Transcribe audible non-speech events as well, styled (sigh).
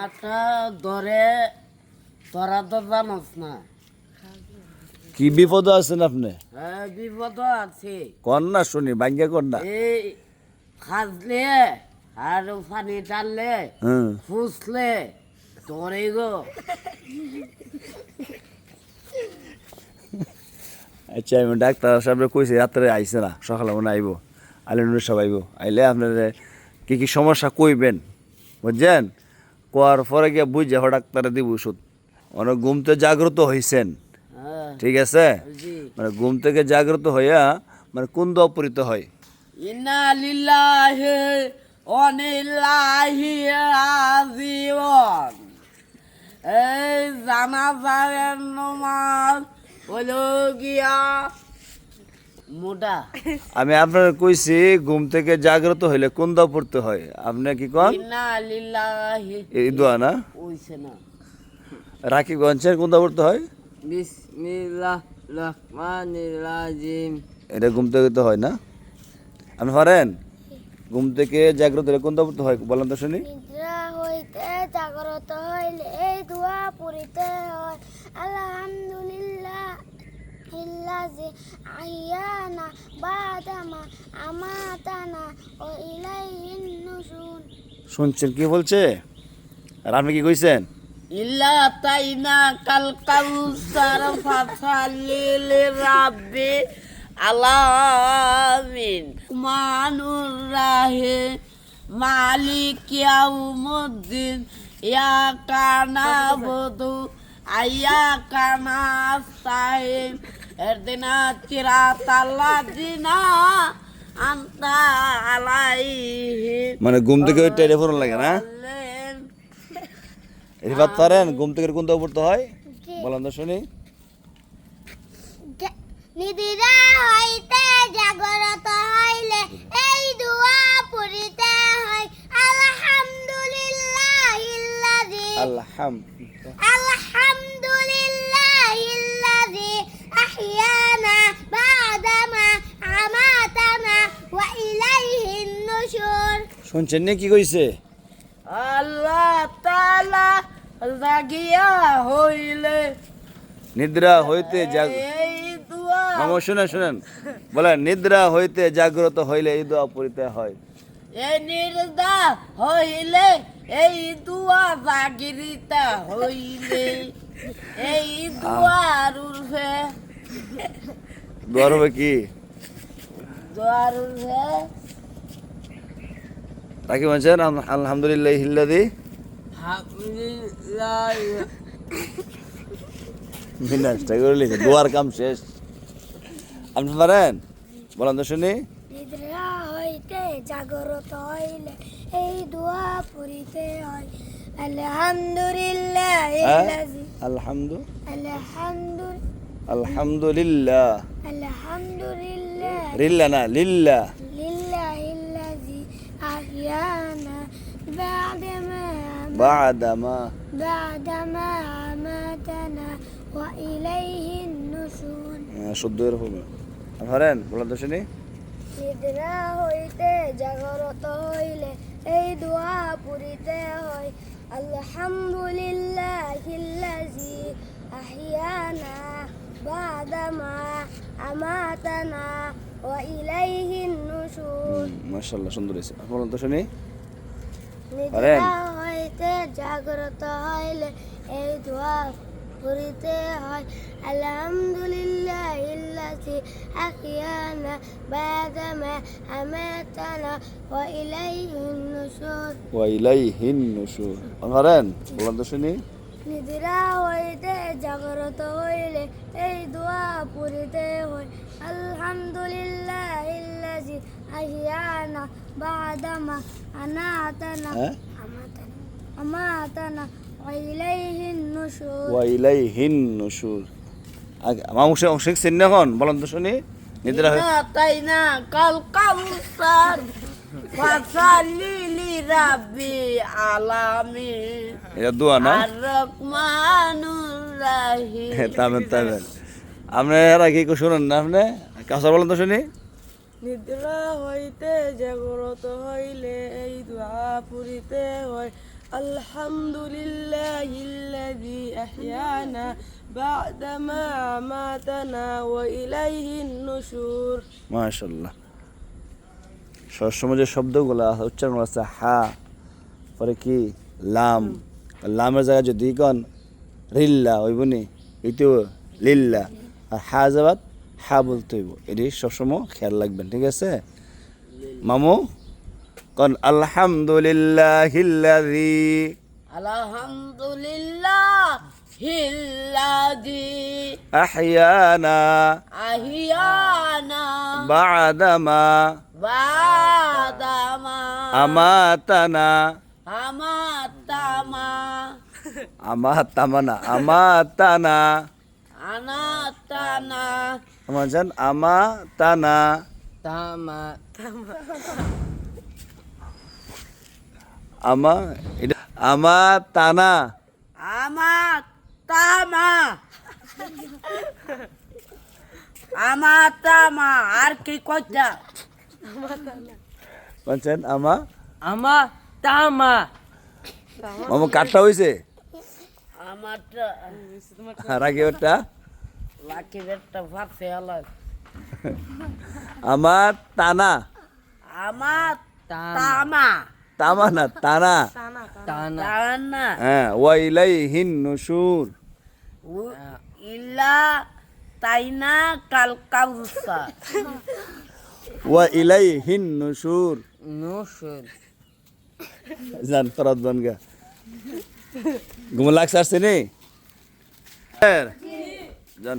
মাথা ধরে ধরা তো জানোস না। কি বিপদ আছেন আপনি? হ্যাঁ বিপদ আছে। না শুনি ভাঙ্গা এই খাজলে আর পানি টানলে ফুসলে ধরে গো। আচ্ছা আমি ডাক্তার সাহেব কইছি রাত্রে আইসে না সকালে মনে আইব। আলিনুর সব আইব। আইলে আপনার কি কি সমস্যা কইবেন? বুঝছেন? কোয়ার পরে গিয়ে বুঝে হ ডাক্তারে দিব ওষুধ অনেক ঘুমতে জাগ্রত হইছেন হ্যাঁ ঠিক আছে? মানে ঘুম থেকে জাগ্রত হইয়া মানে কোন অপরিত হয়। ইন্না লিল্লাহি অনিল্লাহি রাজিউন এই জানাজারের নমাজ হলো গিয়া মোটা। আমি আপনার কইছি ঘুম থেকে জাগ্রত হইলে কোন দোয়া পড়তে হয়। আপনি কি কন? এই দোয়া না? ওইছে না। রাখি গঞ্চের কোন দোয়া পড়তে হয়? বিসমিল্লাহ রহমানির রাজিম এটা ঘুম থেকে তো হয় না? আপনি পারেন? ঘুম থেকে জাগ্রত হলে কোন দোয়া পড়তে হয় বলেন তো শুনি। নিদ্রা হইতে জাগ্রত হইলে এই দোয়া পড়িতে হয় আলহামদুলিল্লাহ আহিয়ানা বাদামা আমাতানা ও ইলাইহিন নুশুর শুনছেন কি বলছে? আর আপনি কি কইছেন? ইল্লা তাইনা কাল কাউসার ফাসালিল রাব্বি আলামিন। মানুর রাহে মালিক ইয়াউমুদ্দিন। ইয়া কানা বধু আয়া কানা সাইম এরদিনা আন্তা আলাইহি মানে ঘুম থেকে ওই টেলিফোন লাগে না? রিফাত পারেন ঘুম থেকে কোন দোয়া পড়তে হয়? বলেন তো শুনি। নিদিরা হইতে জাগ্রত হইলে এই দোয়া পড়িতে হয়। আলহামদুলিল্লাহ আলহামদুলিল্লাহ। শুনছেন নি কি কইছে? আল্লাহ তালা জাগিয়া হইলে। নিদ্রা হইতে জাগ মামা শুনেন শুনেন। বলেন নিদ্রা হইতে জাগ্রত হইলে এই দোয়া পড়িতে হয়। এই নির্দা হইলে এই দুয়া জাগিরিতা হইলে। এই দুয়ার উর্ফে দোয়ার কি? দুয়ার উর্ফে রাখি বলছেন আলহামদুলিল্লাহ হিল্লাদি। বিনাশটা করে লিখে দোয়ার কাম শেষ। আপনি পারেন? বলেন তো শুনি। নিদ্রা হইতে জাগ্রত হইলে এই দোয়া পড়িতে হয়। আলহামদুলিল্লাহ হ্যাঁ? আলহামদু আলহামদু আলহামদুলিল্লাহ। আলহামদুলিল্লাহ। রিল্লা না লিল্লা। বাদামা بعدما أماتنا وإليه النشور শুদ্ধ এরকম পারেন বলেন তো শুনি নিদ্রা হইতে জাগরত হইলে এই দোয়া পুরিতে হয় আলহামদুলিল্লাহ ইল্লাজি আহিয়ানা বাদামা আমাতানা ওয়া ইলাইহিন নুশুর মাশাল্লাহ সুন্দর হয়েছে বলেন তো শুনি পারেন? হইতে জাগ্রত হইলে এই দোয়া পড়িতে হয়। আলহামদুলিল্লাহ ইল্লাতি আহিয়ানা বাদামা আমাতানা ওয়া ইলাইহিন নুশুর ওয়াইলাইহিন নুশুর পারেন বলেন তো শুনি নিদ্রা হইতে জাগ্রত হইলে এই দোয়া পড়িতে হয়। আলহামদুলিল্লাহ ইল্লাজি আহিয়ানা বাদামা আনাতানা হ্যাঁ? আমাতানা আমাতানা ওয়া ইলাইহিন নুশুর ওয়াইলাইহিন নুশুর আগে আমার অংশ অংশ এখন? বলেন তো শুনি। নিদ্রা হয়ে কাল কাউসার রাব্বি এটা দোয়া না? আর রহমানুর রাহিম তামেন তামেন আপনি এরা কি শুনেন না আপনি? কাছে বলেন তো শুনি। নিদ্রা হইতে জাগ্রত হইলে এই দোয়া পুরিতে হয়। الحمد لله الذي أحيانا بعدما أماتنا وإليه النشور মাশাল্লাহ সবসময় যে শব্দগুলো আছে, উচ্চারণ আছে হা পরে কি লাম লামের জায়গায় যদি কন রিল্লা হইব নি এইটো লিল্লা আর হা যাবাত হা বলতে হইব এটি সবসময় খেয়াল রাখবেন ঠিক আছে মামু কন আলহামদুলিল্লাহ আলহামদুলিল্লাহ হিল্লাদি আহিয়ানা আহিয়ানা বাদামা বাদামা আমাতানা আমাতামা আমাতামানা আমাতানা আনাতানা আমার জান আমাতানা তামা আমা এটা আমাতানা আমাতামা আমাতামা আর কি কইতা? বলছেন আমা? আমা তামা। মামা কাঠটা হয়েছে আমারটা আর আগে ওটা লাকি একটা ভাবছে আলাদ। (laughs) আমার তানা। আমার তামা। তামা না তানা। তানা হ্যাঁ ওয়াইলাই হিন নুসুর ইল্লা তাইনা কাল কাউসা। ওয়া ইলাই হিন নুসুর নসুর জান ফরাদ বনগা ঘুম লাগছে আসছে নি? জান।